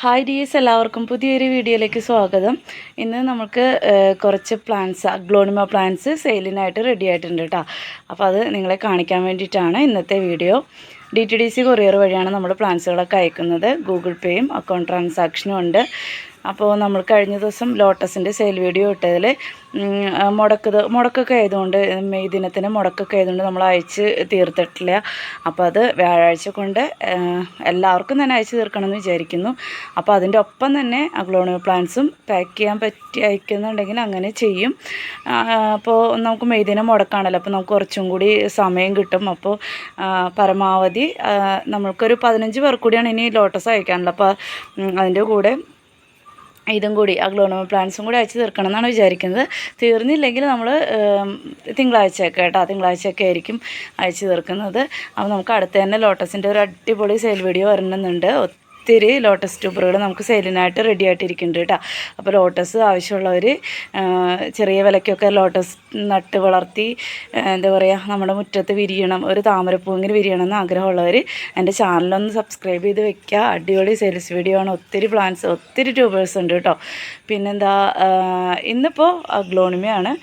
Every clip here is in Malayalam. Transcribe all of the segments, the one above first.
ഹായ് ഡിയേഴ്സ് എല്ലാവർക്കും പുതിയൊരു വീഡിയോയിലേക്ക് സ്വാഗതം. ഇന്ന് നമുക്ക് കുറച്ച് പ്ലാന്റ്സ് അഗ്ലോണിമ പ്ലാന്റ്സ് സെയിലിനായിട്ട് റെഡി ആയിട്ടുണ്ട് കേട്ടോ അപ്പോൾ അത് നിങ്ങളെ കാണിക്കാൻ വേണ്ടിയിട്ടാണ് ഇന്നത്തെ video. D T D C courier വഴിയാണ് നമ്മൾ പ്ലാന്റ്സുകളൊക്കെ അയക്കുന്നത്. ഗൂഗിൾ പേയും അക്കൗണ്ട് ട്രാൻസാക്ഷനും ഉണ്ട്. അപ്പോൾ നമ്മൾ കഴിഞ്ഞ ദിവസം ലോട്ടസിന്റെ സെയിൽ വീഡിയോ ഇട്ടതിൽ മുടക്ക് മുടക്കൊക്കെ ആയതുകൊണ്ട് മെയ് ദിനത്തിന് മുടക്കൊക്കെ ആയതുകൊണ്ട് നമ്മൾ അയച്ച് തീർത്തിട്ടില്ല. അപ്പോൾ അത് വ്യാഴാഴ്ച കൊണ്ട് എല്ലാവർക്കും തന്നെ അയച്ച് തീർക്കണമെന്ന് വിചാരിക്കുന്നു. അപ്പോൾ അതിന്റെ ഒപ്പം തന്നെ അഗ്ലോണിയോ പ്ലാന്റ്സും പാക്ക് ചെയ്യാൻ പറ്റി അയക്കുന്നുണ്ടെങ്കിൽ അങ്ങനെ ചെയ്യും. അപ്പോൾ നമുക്ക് മെയ് ദിനം മുടക്കാണല്ലോ. അപ്പോൾ നമുക്ക് കുറച്ചും കൂടി സമയം കിട്ടും. അപ്പോൾ പരമാവധി നമ്മൾക്കൊരു പതിനഞ്ച് പേർ കൂടിയാണ് ഇനി ലോട്ടസ് അയക്കാനുള്ളത്. അപ്പോൾ അതിന്റെ കൂടെ ഇതും കൂടി ആ ഗ്ലോണോമ പ്ലാന്റ്സും കൂടി അയച്ചു തീർക്കണം എന്നാണ് വിചാരിക്കുന്നത്. തീർന്നില്ലെങ്കിൽ നമ്മൾ തിങ്കളാഴ്ചയൊക്കെ കേട്ടോ തിങ്കളാഴ്ചയൊക്കെ ആയിരിക്കും അയച്ചു തീർക്കുന്നത്. അപ്പോൾ നമുക്ക് അടുത്ത് തന്നെ ലോട്ടസിന്റെ ഒരു അടിപൊളി സെയിൽ വീഡിയോ വരണമെന്നുണ്ട്. ഒത്തിരി ലോട്ടസ് ട്യൂബറുകൾ നമുക്ക് സെയിലിനായിട്ട് റെഡി ആയിട്ടിരിക്കുന്നുണ്ട് കേട്ടോ. അപ്പോൾ ലോട്ടസ് ആവശ്യമുള്ളവർ ചെറിയ വിലയ്ക്കൊക്കെ ലോട്ടസ് നട്ട് വളർത്തി എന്താ പറയുക നമ്മുടെ മുറ്റത്ത് വിരിയണം ഒരു താമരപ്പൂവിങ്ങനെ വിരിയണം എന്ന് ആഗ്രഹമുള്ളവർ എന്റെ ചാനലൊന്ന് സബ്സ്ക്രൈബ് ചെയ്ത് വെക്കുക അടിപൊളി സെയിൽസ് വീഡിയോ ആണ്. ഒത്തിരി പ്ലാൻസ് ഒത്തിരി ട്യൂബേഴ്സ് ഉണ്ട് കേട്ടോ. പിന്നെന്താ ഇന്നിപ്പോൾ ഗ്ലോണിമയാണ്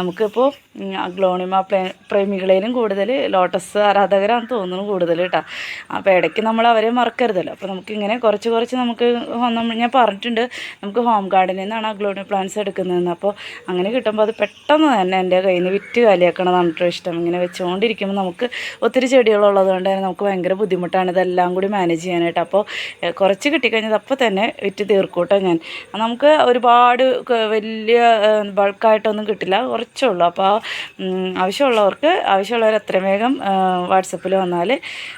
നമുക്കിപ്പോൾ ഉം, അഗ്ലോണിമ പ്രേ പ്രേമികളേലും കൂടുതൽ ലോട്ടസ് ആരാധകരാണ് തോന്നുന്നു കൂടുതൽ കേട്ടോ. അപ്പോൾ ഇടയ്ക്ക് നമ്മൾ അവരെ മറക്കരുതല്ലോ. അപ്പോൾ നമുക്കിങ്ങനെ കുറച്ച് കുറച്ച് നമുക്ക് നമ്മൾ ഞാൻ പറഞ്ഞിട്ടുണ്ട് നമുക്ക് ഹോം ഗാർഡനിൽ നിന്നാണ് ആ ഗ്ലോണി പ്ലാന്റ്സ് എടുക്കുന്നതെന്ന്. അപ്പോൾ അങ്ങനെ കിട്ടുമ്പോൾ അത് പെട്ടെന്ന് തന്നെ എന്റെ കയ്യിൽ നിന്ന് വിറ്റ് കാലിയാക്കണതാണ് കേട്ടോ ഇഷ്ടം. ഇങ്ങനെ വെച്ചുകൊണ്ടിരിക്കുമ്പോൾ നമുക്ക് ഒത്തിരി ചെടികളുള്ളത് കൊണ്ട് തന്നെ നമുക്ക് ഭയങ്കര ബുദ്ധിമുട്ടാണ് ഇതെല്ലാം കൂടി മാനേജ് ചെയ്യാനായിട്ട്. അപ്പോൾ കുറച്ച് കിട്ടിക്കഴിഞ്ഞത് അപ്പോൾ തന്നെ വിറ്റ് തീർക്കൂട്ടോ ഞാൻ. നമുക്ക് ഒരുപാട് വലിയ ബൾക്കായിട്ടൊന്നും കിട്ടില്ല. കുറച്ചേ ഉള്ളൂ. അപ്പോൾ ആവശ്യമുള്ളവർക്ക് ആവശ്യമുള്ളവർ എത്രയും വേഗം വാട്സപ്പിൽ വന്നാൽ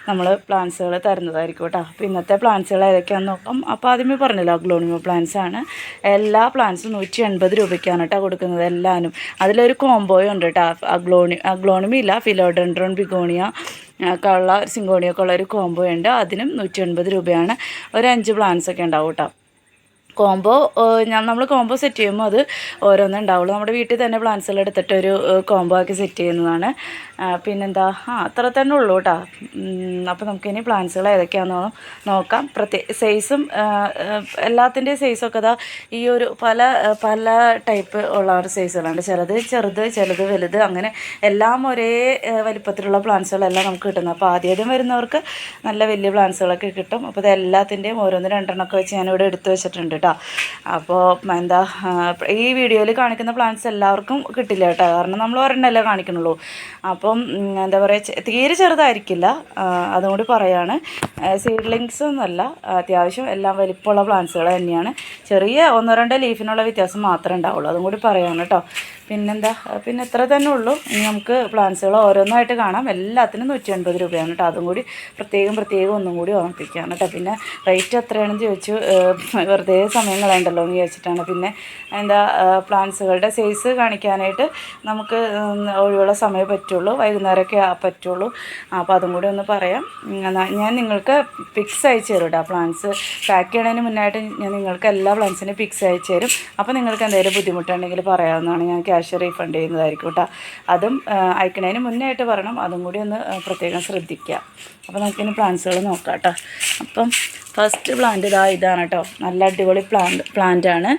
നമ്മൾ പ്ലാൻസുകൾ തരുന്നതായിരിക്കും കേട്ടോ. അപ്പോൾ ഇന്നത്തെ പ്ലാൻസുകൾ ഏതൊക്കെയാണെന്ന് നോക്കാം. അപ്പോൾ ആദ്യമേ പറഞ്ഞല്ലോ ഗ്ലോണിമോ പ്ലാൻസ് ആണ്. എല്ലാ പ്ലാൻസും നൂറ്റി എൺപത് രൂപയ്ക്കാണ് കേട്ടോ കൊടുക്കുന്നത് എല്ലാവരും അതിലൊരു കോംബോയും ഉണ്ട് കേട്ടോ. അഗ്ലോണി അഗ്ലോണിമി ഇല്ല ഫിലോഡെൻഡ്രോൺ ബിഗോണിയ ഒക്കെ ഉള്ള സിങ്കോണിയൊക്കെ ഉള്ള ഒരു കോംബോ ഉണ്ട്. അതിനും നൂറ്റി എൺപത് രൂപയാണ്. ഒരു അഞ്ച് പ്ലാൻസ് ഒക്കെ ഉണ്ടാവും കേട്ടോ. കോംബോ ഞാൻ നമ്മൾ കോംബോ സെറ്റ് ചെയ്യുമ്പോൾ അത് ഓരോന്നേ ഉണ്ടാവുള്ളൂ. നമ്മുടെ വീട്ടിൽ തന്നെ പ്ലാന്റ്സുകൾ എടുത്തിട്ട് ഒരു കോംബോ ആക്കി സെറ്റ് ചെയ്യുന്നതാണ്. പിന്നെന്താ? ആ അത്ര തന്നെ ഉള്ളൂ കേട്ടോ അപ്പോൾ നമുക്കിനി പ്ലാന്റ്സുകൾ ഏതൊക്കെയാണെന്ന് നോക്കാം. പ്രത്യേക സൈസും എല്ലാത്തിന്റെയും സൈസൊക്കെ ഇതാ ഈ ഒരു പല പല ടൈപ്പ് ഉള്ള ഒരു സൈസുകളുണ്ട് ചിലത് ചെറുത് ചിലത് വലുത് അങ്ങനെ എല്ലാം ഒരേ വലിപ്പത്തിലുള്ള പ്ലാന്റ്സുകളെല്ലാം നമുക്ക് കിട്ടുന്നത്. അപ്പോൾ ആദ്യം വരുന്നവർക്ക് നല്ല വലിയ പ്ലാന്റ്സുകളൊക്കെ കിട്ടും. അപ്പോൾ ഇത് എല്ലാത്തിന്റെയും ഓരോന്ന് രണ്ടെണ്ണമൊക്കെ വെച്ച് ഞാനിവിടെ എടുത്തു വെച്ചിട്ടുണ്ട് കേട്ടോ. അപ്പോൾ എന്താ ഈ വീഡിയോയിൽ കാണിക്കുന്ന പ്ലാന്റ്സ് എല്ലാവർക്കും കിട്ടില്ല കേട്ടോ. കാരണം നമ്മൾ ഒരെണ്ണമല്ലേ കാണിക്കണുള്ളൂ അപ്പം എന്താ പറയുക തീരെ ചെറുതായിരിക്കില്ല. അതുകൊണ്ട് പറയാണ്. സീഡ്ലിങ്സ് ഒന്നുമല്ല അത്യാവശ്യം എല്ലാം വലിപ്പമുള്ള പ്ലാന്റ്സുകൾ തന്നെയാണ്. ചെറിയ ഒന്നോ രണ്ടോ ലീഫിനുള്ള വ്യത്യാസം മാത്രമേ ഉണ്ടാവുള്ളൂ. അതും കൂടി പറയാണ് കേട്ടോ. പിന്നെന്താ? പിന്നെ ഇത്ര തന്നെ ഉള്ളൂ. ഇനി നമുക്ക് പ്ലാന്റ്സുകൾ ഓരോന്നായിട്ട് കാണാം. എല്ലാത്തിനും നൂറ്റി എൺപത് രൂപയാണ് കേട്ടോ. അതും കൂടി പ്രത്യേകം പ്രത്യേകം ഒന്നും കൂടി ഓർമ്മിപ്പിക്കുകയാണ് കേട്ടോ. പിന്നെ റേറ്റ് എത്രയാണെന്ന് ചോദിച്ചു. വെറുതെ സമയം കളയണ്ടല്ലോ എന്ന് ചോദിച്ചിട്ടാണ് പിന്നെ എന്താ പ്ലാന്റ്സുകളുടെ സൈസ് കാണിക്കാനായിട്ട് നമുക്ക് ഒഴിവുള്ള സമയം പറ്റുള്ളൂ. വൈകുന്നേരമൊക്കെ പറ്റുള്ളൂ. അപ്പോൾ അതും കൂടി ഒന്ന് പറയാം. ഞാൻ നിങ്ങൾക്ക് പിക്സ് അയച്ചു തരും കേട്ടോ. പ്ലാന്റ്സ് പാക്ക് ചെയ്യണതിന് മുന്നായിട്ട് ഞാൻ നിങ്ങൾക്ക് എല്ലാ പ്ലാന്റ്സിനും പിക്സ് അയച്ചു തരും. അപ്പോൾ നിങ്ങൾക്ക് എന്തെങ്കിലും ബുദ്ധിമുട്ടുണ്ടെങ്കിൽ പറയാവുന്നതാണ്. ഞാൻ ക്യാഷ് റീഫണ്ട് ചെയ്യുന്നതായിരിക്കും കേട്ടോ. അതും അയക്കുന്നതിന് മുന്നേ ആയിട്ട് പറയണം അതും കൂടി ഒന്ന് പ്രത്യേകം ശ്രദ്ധിക്കുക. അപ്പോൾ നമുക്കിനി പ്ലാൻസുകൾ നോക്കാം കേട്ടോ. അപ്പം ഫസ്റ്റ് പ്ലാന്റ് ഇതാ ഇതാണ് കേട്ടോ. നല്ല അടിപൊളി പ്ലാന്റ് ആണ്.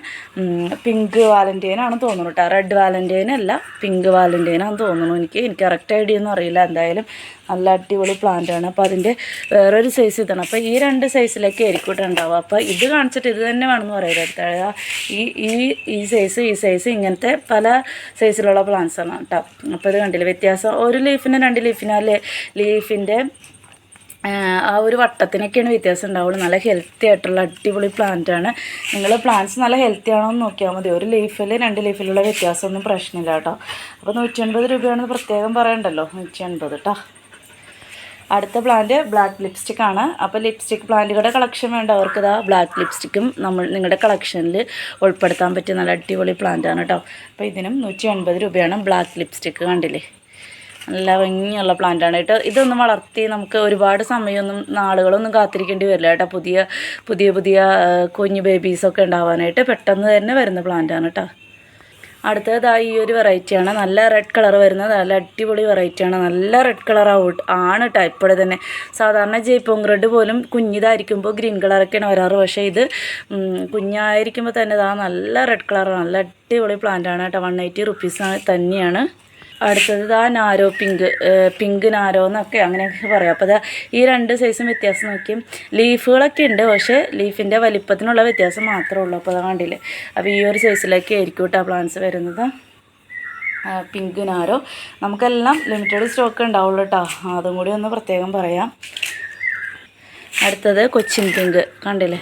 പിങ്ക് വാലന്റൈൻ ആണ് തോന്നുന്നു കേട്ടോ. റെഡ് വാലന്റൈൻ അല്ല പിങ്ക് വാലന്റൈൻ ആണെന്ന് തോന്നുന്നു. എനിക്ക് എനിക്ക് കറക്റ്റ് ഐഡിയ ഒന്നും അറിയില്ല. എന്തായാലും നല്ല അടിപൊളി പ്ലാന്റ് ആണ്. അപ്പോൾ അതിന്റെ വേറൊരു സൈസ് ഇതാണ്. അപ്പോൾ ഈ രണ്ട് സൈസിലേക്ക് ആയിരിക്കും കേട്ടോ ഉണ്ടാവുക. അപ്പോൾ ഇത് കാണിച്ചിട്ട് ഇത് തന്നെ വേണമെന്ന് പറയരുത് അടുത്ത ഈ ഈ ഈ സൈസ് ഈ സൈസ് ഇങ്ങനത്തെ പല സൈസിലുള്ള പ്ലാന്റ്സ് ആണ് കേട്ടോ. അപ്പോൾ ഇത് കണ്ടില്ല വ്യത്യാസം? ഒരു ലീഫിന് രണ്ട് ലീഫിന് ലീഫിന്റെ ആ ഒരു വട്ടത്തിനൊക്കെയാണ് വ്യത്യാസം ഉണ്ടാവുള്ളൂ. നല്ല ഹെൽത്തി ആയിട്ടുള്ള അടിപൊളി പ്ലാന്റ് ആണ്. നിങ്ങൾ പ്ലാന്റ്സ് നല്ല ഹെൽത്തി ആണോ എന്ന് നോക്കിയാൽ മതി. ഒരു ലീഫിൽ രണ്ട് ലീഫിലുള്ള വ്യത്യാസമൊന്നും പ്രശ്നമില്ല കേട്ടോ. അപ്പോൾ നൂറ്റി എൺപത് രൂപയാണെന്ന് പ്രത്യേകം പറയണ്ടല്ലോ. നൂറ്റി എൺപത് കേട്ടോ അടുത്ത പ്ലാന്റ് ബ്ലാക്ക് ലിപ്സ്റ്റിക് ആണ്. അപ്പോൾ ലിപ്സ്റ്റിക് പ്ലാന്റുകളുടെ കളക്ഷൻ വേണ്ട. അവർക്ക് ഇതാ ബ്ലാക്ക് ലിപ്സ്റ്റിക്കും നമ്മൾ നിങ്ങളുടെ കളക്ഷനിൽ ഉൾപ്പെടുത്താൻ പറ്റിയ നല്ല അടിപൊളി പ്ലാന്റ് ആണ് കേട്ടോ അപ്പോൾ ഇതിനും നൂറ്റി എൺപത് രൂപയാണ് ബ്ലാക്ക് ലിപ്സ്റ്റിക്ക് കണ്ടില്ലേ? നല്ല ഭംഗിയുള്ള പ്ലാന്റാണ് കേട്ടോ. ഇതൊന്നും വളർത്തി നമുക്ക് ഒരുപാട് സമയമൊന്നും നാളുകളൊന്നും കാത്തിരിക്കേണ്ടി വരില്ല കേട്ടോ. പുതിയ പുതിയ പുതിയ കുഞ്ഞു ബേബീസൊക്കെ ഉണ്ടാവാനായിട്ട് പെട്ടെന്ന് തന്നെ വരുന്ന പ്ലാന്റാണ് കേട്ടോ. അടുത്തത് ഈ ഒരു വെറൈറ്റിയാണ് നല്ല റെഡ് കളർ വരുന്നത്. നല്ല അടിപൊളി വെറൈറ്റിയാണ് നല്ല റെഡ് കളർ ആവട്ട് ആണ് കേട്ടോ ഇപ്പോഴേ തന്നെ. സാധാരണ ജയ്പോങ് റെഡ് പോലും കുഞ്ഞിതായിരിക്കുമ്പോൾ ഗ്രീൻ കളറൊക്കെയാണ് വരാറ്. പക്ഷേ ഇത് കുഞ്ഞായിരിക്കുമ്പോൾ തന്നെ ഇതാ നല്ല റെഡ് കളർ നല്ല അടിപൊളി പ്ലാന്റ് ആണ് കേട്ടോ. വൺ എയ്റ്റി റുപ്പീസ് തന്നെയാണ്. അടുത്തത് ആ നാരോ പിങ്ക് പിങ്ക് നാരോ എന്നൊക്കെ അങ്ങനെയൊക്കെ പറയാം. അപ്പോൾ അതാ ഈ രണ്ട് സൈസും വ്യത്യാസം നോക്കിയും ലീഫുകളൊക്കെ ഉണ്ട് പക്ഷേ ലീഫിന്റെ വലിപ്പത്തിനുള്ള വ്യത്യാസം മാത്രമേ ഉള്ളൂ. അപ്പോൾ അത് കണ്ടില്ലേ? അപ്പോൾ ഈ ഒരു സൈസിലേക്ക് ആയിരിക്കും കേട്ടോ പ്ലാന്റ്സ് വരുന്നത്. Pink narrow. നമുക്കെല്ലാം ലിമിറ്റഡ് സ്റ്റോക്ക് ഉണ്ടാവുള്ളൂ കേട്ടോ അതും കൂടി ഒന്ന് പ്രത്യേകം പറയാം. അടുത്തത് കൊച്ചിൻ പിങ്ക്. കണ്ടില്ലേ?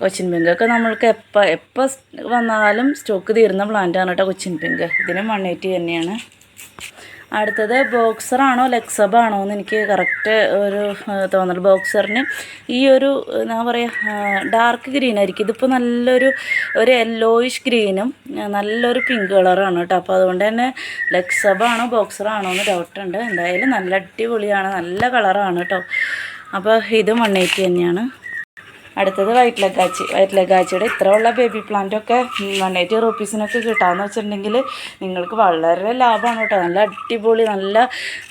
കൊച്ചിൻ പിങ്ക് ഒക്കെ നമ്മൾക്ക് എപ്പോൾ എപ്പോൾ വന്നാലും സ്റ്റോക്ക് തീരുന്ന പ്ലാന്റാണ് കേട്ടോ കൊച്ചിൻ പിങ്ക്. ഇതിനും വൺ എയ്റ്റി തന്നെയാണ്. അടുത്തത് ബോക്സറാണോ ലെക്സബ് ആണോ എന്ന് എനിക്ക് കറക്റ്റ് ഒരു തോന്നൽ. ബോക്സറിന് ഈ ഒരു എന്താ പറയുക ഡാർക്ക് ഗ്രീൻ ആയിരിക്കും. ഇതിപ്പോൾ നല്ലൊരു ഒരു യെല്ലോയിഷ് ഗ്രീനും നല്ലൊരു പിങ്ക് കളറാണ് കേട്ടോ. അപ്പോൾ അതുകൊണ്ട് തന്നെ ലെക്സബ് ആണോ ബോക്സറാണോ എന്ന് ഡൗട്ടുണ്ട് എന്തായാലും നല്ല അടിപൊളിയാണ് നല്ല കളറാണ് കേട്ടോ. അപ്പോൾ ഇതും വൺ എയ്റ്റി തന്നെയാണ്. അടുത്തത് വൈറ്റ് ലഗാച്ചി വൈറ്റ് ലഗാച്ചിയുടെ ഇത്രയുള്ള ബേബി പ്ലാന്റൊക്കെ വൺ എയ്റ്റി റുപ്പീസിനൊക്കെ കിട്ടാമെന്ന് വെച്ചിട്ടുണ്ടെങ്കിൽ നിങ്ങൾക്ക് വളരെ ലാഭമാണ് കേട്ടോ. നല്ല അടിപൊളി നല്ല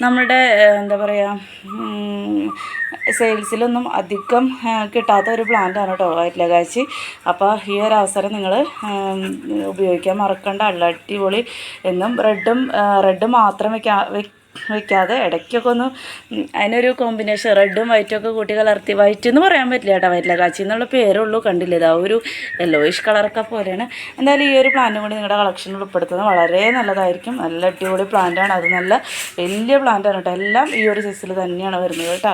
നമ്മുടെ എന്താ പറയുക സെയിൽസിലൊന്നും അധികം കിട്ടാത്ത ഒരു പ്ലാന്റാണ് കേട്ടോ വൈറ്റ് ലഗാച്ചി അപ്പോൾ ഈ ഒരു അവസരം നിങ്ങൾ ഉപയോഗിക്കാൻ മറക്കണ്ട. അല്ല അടിപൊളി എന്നും റെഡും റെഡ് മാത്രം വെക്കാ വെക്ക വെക്കാതെ ഇടയ്ക്കൊക്കെ ഒന്ന് അതിനൊരു കോമ്പിനേഷൻ റെഡും വൈറ്റും ഒക്കെ കൂട്ടി കലർത്തി വൈറ്റ് എന്ന് പറയാൻ പറ്റില്ല കേട്ടോ വൈറ്റില കാച്ചി എന്നുള്ള പേരുള്ളൂ കണ്ടില്ലേ? ഇതാ ഒരു യെല്ലോയിഷ് കളറൊക്കെ പോലെയാണ്. എന്തായാലും ഈ ഒരു പ്ലാന്റും കൂടി നിങ്ങളുടെ കളക്ഷനിൽ ഉൾപ്പെടുത്തുന്നത് വളരെ നല്ലതായിരിക്കും. നല്ല അടിപൊളി പ്ലാന്റാണ് അത് നല്ല വലിയ പ്ലാന്റാണ് കേട്ടോ. എല്ലാം ഈ ഒരു സൈസിൽ തന്നെയാണ് വരുന്നത് കേട്ടോ.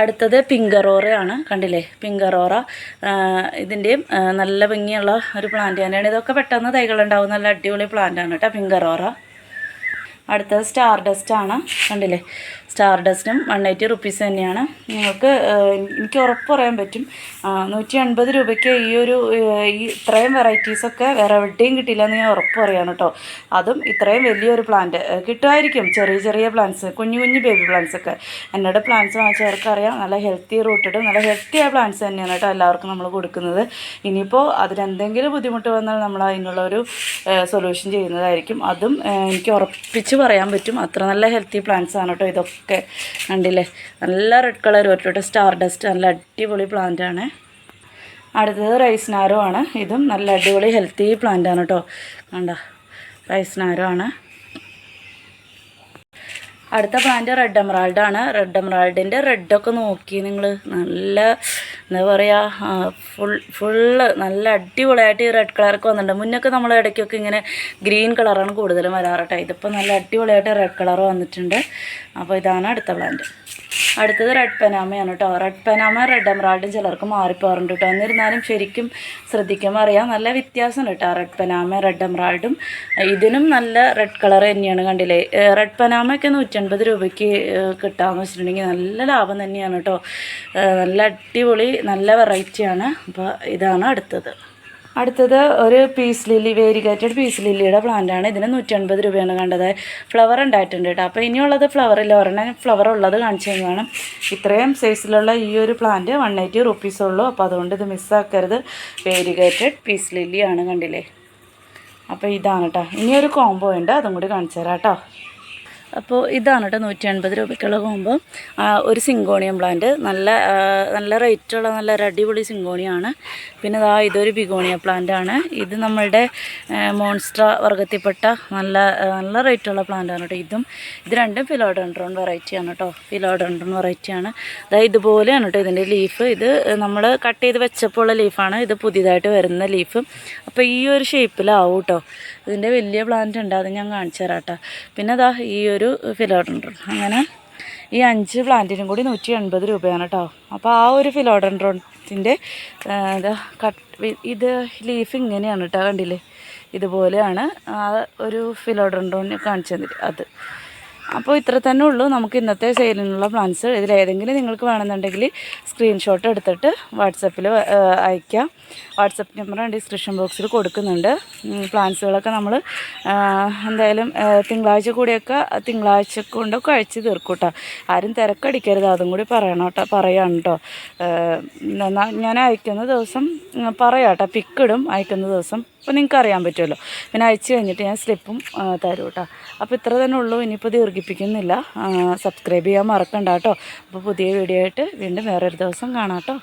അടുത്തത് പിങ്കറോറയാണ് കണ്ടില്ലേ? പിങ്കറോറ ഇതിന്റെയും നല്ല ഭംഗിയുള്ള ഒരു പ്ലാന്റ് തന്നെയാണ്. ഇതൊക്കെ പെട്ടെന്ന് തൈകളുണ്ടാവും. നല്ല അടിപൊളി പ്ലാന്റാണ് കേട്ടോ പിങ്കറോറ അടുത്തത് സ്റ്റാർ ഡസ്റ്റ് ആണ്. കണ്ടില്ലേ? സ്റ്റാർ ഡസ്റ്റും വൺ എയ്റ്റി റുപ്പീസ് തന്നെയാണ്. നിങ്ങൾക്ക് എനിക്ക് ഉറപ്പ് പറയാൻ പറ്റും. നൂറ്റി അൻപത് രൂപയ്ക്ക് ഈ ഒരു ഈ ഇത്രയും വെറൈറ്റീസൊക്കെ വേറെ എവിടെയും കിട്ടില്ല എന്ന് ഞാൻ ഉറപ്പ് പറയാണ് കേട്ടോ അതും ഇത്രയും വലിയൊരു പ്ലാന്റ് കിട്ടുമായിരിക്കും ചെറിയ ചെറിയ പ്ലാന്റ്സ് കുഞ്ഞു കുഞ്ഞു ബേബി പ്ലാന്റ്സ് ഒക്കെ. എന്നോട് പ്ലാന്റ്സ് വാങ്ങിച്ചവർക്ക് അറിയാം നല്ല ഹെൽത്തി റൂട്ടഡ് നല്ല ഹെൽത്തി ആയ പ്ലാന്റ്സ് തന്നെയാണ് കേട്ടോ എല്ലാവർക്കും നമ്മൾ കൊടുക്കുന്നത്. ഇനിയിപ്പോൾ അതിനെന്തെങ്കിലും ബുദ്ധിമുട്ട് വന്നാൽ നമ്മൾ അതിനുള്ള ഒരു സൊല്യൂഷൻ ചെയ്യുന്നതായിരിക്കും. അതും എനിക്ക് ഉറപ്പിച്ച് പറയാൻ പറ്റും. അത്ര നല്ല ഹെൽത്തി പ്ലാന്റ്സ് ആണ് കേട്ടോ ഇതൊക്കെ. കണ്ടില്ലേ? നല്ല റെഡ് കളർ ഒറ്റ സ്റ്റാർ ഡസ്റ്റ് നല്ല അടിപൊളി പ്ലാന്റ് ആണ്. അടുത്തത് റൈസ് നാരോ ആണ് ഇതും നല്ല അടിപൊളി ഹെൽത്തി പ്ലാന്റ് ആണ് കേട്ടോ കണ്ട? റൈസ് നാരോ ആണ് അടുത്ത പ്ലാന്റ് റെഡ് എമറാൾഡ് ആണ്. റെഡ് എമറാൾഡിന്റെ റെഡൊക്കെ നോക്കി നിങ്ങൾ നല്ല എന്താ പറയുക ഫുൾ ഫുള്ള് നല്ല അടിപൊളിയായിട്ട് ഈ റെഡ് കളറൊക്കെ വന്നിട്ടുണ്ട്. മുന്നൊക്കെ നമ്മൾ ഇടയ്ക്കൊക്കെ ഇങ്ങനെ ഗ്രീൻ കളറാണ് കൂടുതലും വരാറട്ടെ ഇതിപ്പോൾ നല്ല അടിപൊളിയായിട്ട് റെഡ് കളർ വന്നിട്ടുണ്ട്. അപ്പോൾ ഇതാണ് അടുത്ത പ്ലാന്റ് അടുത്തത് റെഡ് പെനാമയാണ് കേട്ടോ റെഡ് പെനാമ റെഡ് എമറാൾഡും ചിലർക്ക് മാറിപ്പോറുണ്ട് കേട്ടോ എന്നിരുന്നാലും ശരിക്കും ശ്രദ്ധിക്കുമ്പോൾ അറിയാം നല്ല വ്യത്യാസമുണ്ട് കേട്ടോ റെഡ് പെനാമ റെഡ് എമറാൾഡും ഇതിനും നല്ല റെഡ് കളർ തന്നെയാണ് കണ്ടില്ലേ. റെഡ് പെനാമയൊക്കെ നൂറ്റൻപത് രൂപയ്ക്ക് കിട്ടാമെന്ന് വെച്ചിട്ടുണ്ടെങ്കിൽ നല്ല ലാഭം തന്നെയാണ് കേട്ടോ നല്ല അടിപൊളി നല്ല വെറൈറ്റിയാണ് അപ്പോൾ ഇതാണ് അടുത്തത്. അടുത്തത് ഒരു പീസ് ലില്ലി വേരിഗേറ്റഡ് പീസ് ലില്ലിയുടെ പ്ലാന്റ് ആണ്. ഇതിന് നൂറ്റി അൻപത് രൂപയാണ് കണ്ടത്. ഫ്ലവർ ഉണ്ടായിട്ടുണ്ട് കേട്ടോ. അപ്പോൾ ഇനിയുള്ളത് ഫ്ലവർ ഇല്ല. ഒരെണ്ണം ഫ്ലവർ ഉള്ളത് കാണിച്ചു തന്നതാണ് ഇത്രയും സൈസിലുള്ള ഈ ഒരു പ്ലാന്റ് വൺ എയ്റ്റി റുപ്പീസ് ഉള്ളൂ. അപ്പോൾ അതുകൊണ്ട് ഇത് മിസ്സാക്കരുത് വേരിഗേറ്റഡ് പീസ് ലില്ലിയാണ് കണ്ടില്ലേ? അപ്പോൾ ഇതാണ് കേട്ടോ. ഇനിയൊരു കോംബോ ഉണ്ട്. അതും കൂടി കാണിച്ചു തരാം കേട്ടോ. അപ്പോൾ ഇതാണ് കേട്ടോ നൂറ്റി എൺപത് രൂപയ്ക്കുള്ള കോമ്പോ. ഒരു സിങ്കോണിയം പ്ലാന്റ്. നല്ല നല്ല റേറ്റുള്ള നല്ല അടിപൊളി സിങ്കോണിയാണ്. പിന്നെ ദാ ഇതൊരു ബിഗോണിയ പ്ലാന്റ് ആണ് ഇത് നമ്മളുടെ മോൺസ്ട്ര വർഗത്തിൽപ്പെട്ട നല്ല നല്ല റേറ്റുള്ള പ്ലാന്റ് ആണ് കേട്ടോ ഇതും. ഇത് രണ്ടും ഫിലോഡൻഡ്രോൺ വെറൈറ്റിയാണ് കേട്ടോ. ഫിലോഡൻഡ്രോൺ വെറൈറ്റിയാണ്. അതായത് ഇതുപോലെയാണ് കേട്ടോ ഇതിന്റെ ലീഫ്. ഇത് നമ്മൾ കട്ട് ചെയ്ത് വെച്ചപ്പോൾ ഉള്ള ലീഫാണ്. ഇത് പുതിയതായിട്ട് വരുന്ന ലീഫ്. അപ്പോൾ ഈ ഒരു ഷേപ്പിലാവും കേട്ടോ. ഇതിന്റെ വലിയ പ്ലാന്റ് ഉണ്ട്. അത് ഞാൻ കാണിച്ചു തരാം കേട്ടോ. പിന്നെ അതാ ഈ ഒരു ഫിലോഡൻഡ്രോൺ അങ്ങനെ ഈ അഞ്ച് പ്ലാന്റിനും കൂടി നൂറ്റി എൺപത് രൂപയാണ് കേട്ടോ അപ്പോൾ ആ ഒരു ഫിലോഡൻഡ്രോൺസിന്റെ ഇതാ കട്ട് ഇത് ലീഫ് ഇങ്ങനെയാണ് കേട്ടോ കണ്ടില്ലേ? ഇതുപോലെയാണ് ആ ഒരു ഫിലോഡൻഡ്രോൺ കാണിച്ചു തന്നിട്ട് അത്. അപ്പോൾ ഇത്ര തന്നെ ഉള്ളൂ. നമുക്ക് ഇന്നത്തെ സെയിലിനുള്ള പ്ലാൻസ് ഇതിലേതെങ്കിലും നിങ്ങൾക്ക് വേണമെന്നുണ്ടെങ്കിൽ സ്ക്രീൻഷോട്ട് എടുത്തിട്ട് വാട്സപ്പിൽ അയക്കാം. വാട്സപ്പ് നമ്പർ ഡിസ്ക്രിപ്ഷൻ ബോക്സിൽ കൊടുക്കുന്നുണ്ട്. പ്ലാൻസുകളൊക്കെ നമ്മൾ എന്തായാലും തിങ്കളാഴ്ച കൂടിയൊക്കെ തിങ്കളാഴ്ച കൊണ്ടൊക്കെ അഴിച്ച് തീർക്കും കേട്ടോ ആരും തിരക്കടിക്കരുത്. അതും കൂടി പറയണം കേട്ടോ പറയാണ് കേട്ടോ ഞാൻ അയക്കുന്ന ദിവസം പറയാം കേട്ടോ പിക്കിടും അയക്കുന്ന ദിവസം അപ്പോൾ നിങ്ങൾക്ക് അറിയാൻ പറ്റുമല്ലോ. പിന്നെ അയച്ചു കഴിഞ്ഞിട്ട് ഞാൻ സ്ലിപ്പും തരും കേട്ടോ. അപ്പോൾ ഇത്ര തന്നെ ഉള്ളൂ. ഇനിയിപ്പോൾ ദീർഘിപ്പിക്കുന്നില്ല. സബ്സ്ക്രൈബ് ചെയ്യാൻ മറക്കണ്ട കേട്ടോ. അപ്പോൾ പുതിയ വീഡിയോ ആയിട്ട് വീണ്ടും വേറൊരു ദിവസം കാണാം കേട്ടോ.